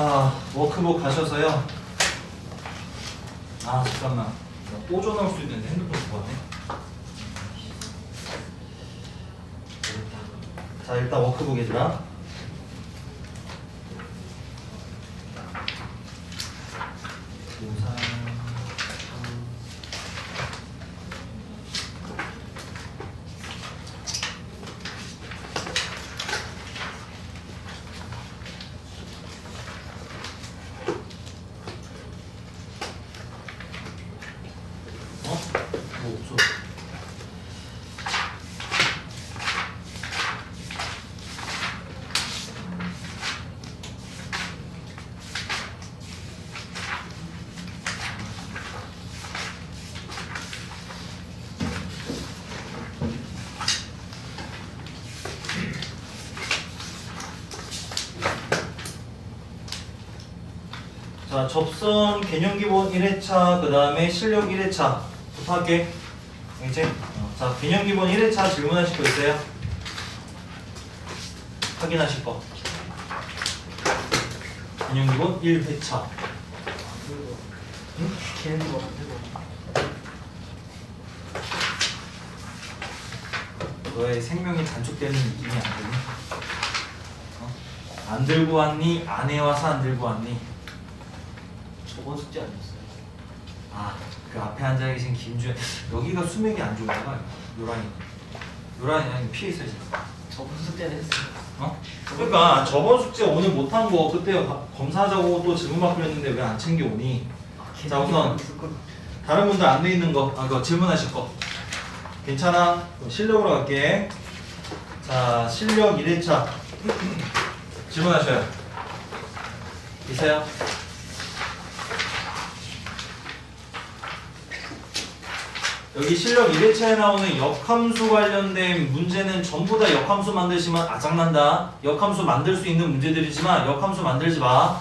자, 워크북 가셔서요. 아, 잠깐만. 나 꽂아 넣을 수 있는데 핸드폰 두고 왔네. 자, 일단 워크북 얘들아. 우산. 어? 뭐 없어. 자, 접선 개념 기본 1회차, 그 다음에 실력 1회차. 부탁할게. 알겠지? 어, 자, 개념 기본 1회차 질문하실 거 있어요? 확인하실 거. 개념 기본 1회차. 응? 너의 생명이 단축되는 느낌이 안 드니? 어? 안 들고 왔니? 안 해와서 안 들고 왔니? 저번 숙제 아니었어요? 아, 그 앞에 앉아 계신 김주현 여기가 수맥이 안 좋은가 봐요. 요란이. 요란이 아니 피해 있어야지. 저번 숙제는 했어요 어? 그러니까 저번 숙제 오늘 못한 거 그때 가- 검사하자고 또 질문 받고 했는데 왜 안 챙겨 오니? 아, 자, 우선. 다른 분들 안 돼 있는 거, 아, 그거 질문하실 거. 괜찮아? 그럼 실력으로 갈게. 자, 실력 1회차. 질문하셔요. 있어요? 여기 실력 1회차에 나오는 역함수 관련된 문제는 전부 다 역함수 만드시면 아장난다. 역함수 만들 수 있는 문제들이지만 역함수 만들지 마.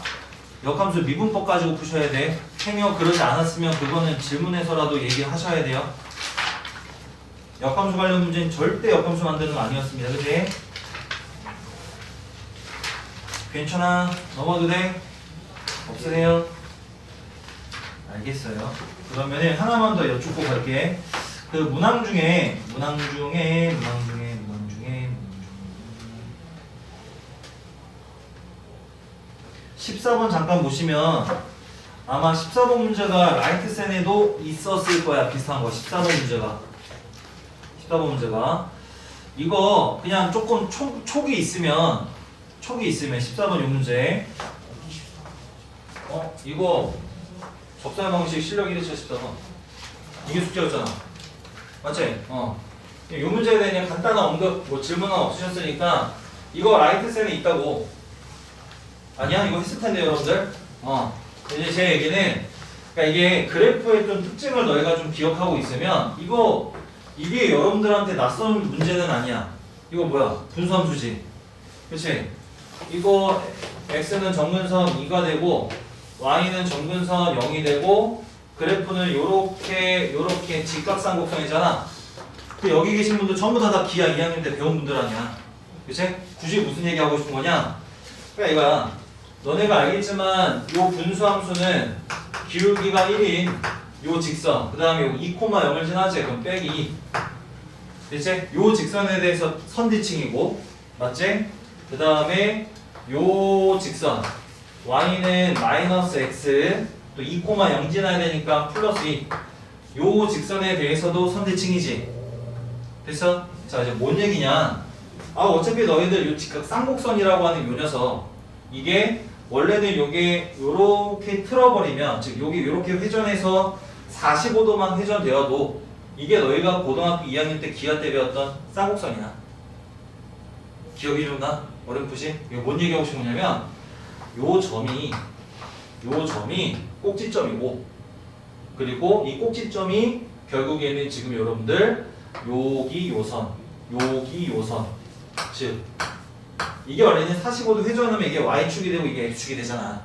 역함수 미분법 가지고 푸셔야 돼. 행여 그러지 않았으면 그거는 질문에서라도 얘기하셔야 돼요. 역함수 관련 문제는 절대 역함수 만드는 거 아니었습니다. 그지? 괜찮아. 넘어도 돼? 없으세요? 알겠어요. 그러면은 하나만 더 여쭙고 갈게. 그 문항 중에 문항 중에 문항 중에 문항 중에 문항 중에 14번 잠깐 보시면 아마 14번 문제가 라이트 센에도 있었을 거야. 비슷한 거. 14번 문제가. 14번 문제가. 이거 그냥 조금 촉, 촉이 있으면 촉이 있으면 14번 요 문제. 어 이거 접사 방식 실력 1회차 14번 이게 숙제였잖아. 맞지? 어. 이 문제에 그냥 간단한 언급 뭐 질문은 없으셨으니까 이거 라이트 셀에 있다고. 아니야? 이거 했을 텐데 여러분들. 어. 이제 제 얘기는 그러니까 이게 그래프의 좀 특징을 너희가 좀 기억하고 있으면 이거 이게 여러분들한테 낯선 문제는 아니야. 이거 뭐야? 분수함수지. 그치? 이거 x는 정근선 2가 되고 y는 정근선 0이 되고 그래프는 요렇게 요렇게 직각삼각형이잖아. 그 여기 계신 분들 전부 다 다 기하 2학년 때 배운 분들 아니야. 그치? 굳이 무슨 얘기 하고 싶은 거냐? 그러니까 이거야. 너네가 알겠지만 요 분수함수는 기울기가 1인 요 직선 그 다음에 요 2,0을 지나지 그럼 빼기 2 그치? 요 직선에 대해서 선디칭이고 맞지? 그 다음에 요 직선 y는 마이너스 x 또 2,0 지나야 되니까 플러스 2. 요 직선에 대해서도 선대칭이지. 됐어? 자 이제 뭔 얘기냐? 아 어차피 너희들 요 직각 쌍곡선이라고 하는 요 녀석 이게 원래는 요게 요렇게 틀어버리면 즉 요게 요렇게 회전해서 45도만 회전되어도 이게 너희가 고등학교 2학년 때 기하 때 배웠던 쌍곡선이야. 기억이 좀 나? 어렴풋이? 이거 뭔 얘기하고 싶은 거냐면 요 점이 요 점이 꼭지점이고 그리고 이 꼭지점이 결국에는 지금 여러분들 여기 요선 여기 요선. 즉 이게 원래는 45도 회전하면 이게 y축이 되고 이게 x축이 되잖아.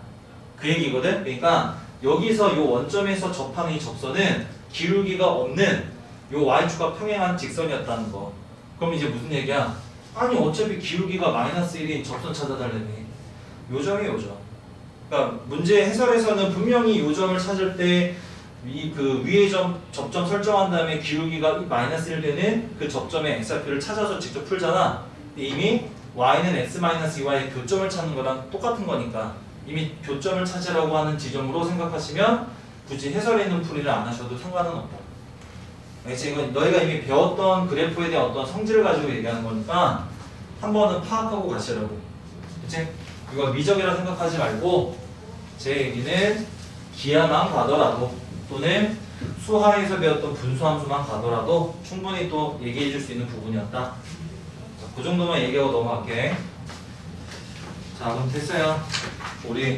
그 얘기거든? 그러니까 여기서 요 원점에서 접하는 이 접선은 기울기가 없는 요 y축과 평행한 직선이었다는 거. 그럼 이제 무슨 얘기야? 아니 어차피 기울기가 마이너스 1인 접선 찾아달라며 요점이 요점 그러니까 문제 해설에서는 분명히 요점을 찾을 때 이그 위의 점 접점 설정한 다음에 기울기가 마이너스 1 되는 그 접점의 x좌표를 찾아서 직접 풀잖아. 이미 y는 x 마이너스 2y의 교점을 찾는 거랑 똑같은 거니까 이미 교점을 찾으라고 하는 지점으로 생각하시면 굳이 해설에 있는 풀이를 안 하셔도 상관은 없다. 알겠지? 이건 너희가 이미 배웠던 그래프에 대한 어떤 성질을 가지고 얘기하는 거니까 한 번은 파악하고 가시라고. 그치? 이거 미적이라 생각하지 말고 제 얘기는 기하만 가더라도 또는 수하에서 배웠던 분수함수만 가더라도 충분히 또 얘기해 줄 수 있는 부분이었다. 자, 그 정도만 얘기하고 넘어갈게. 자, 그럼 됐어요. 우리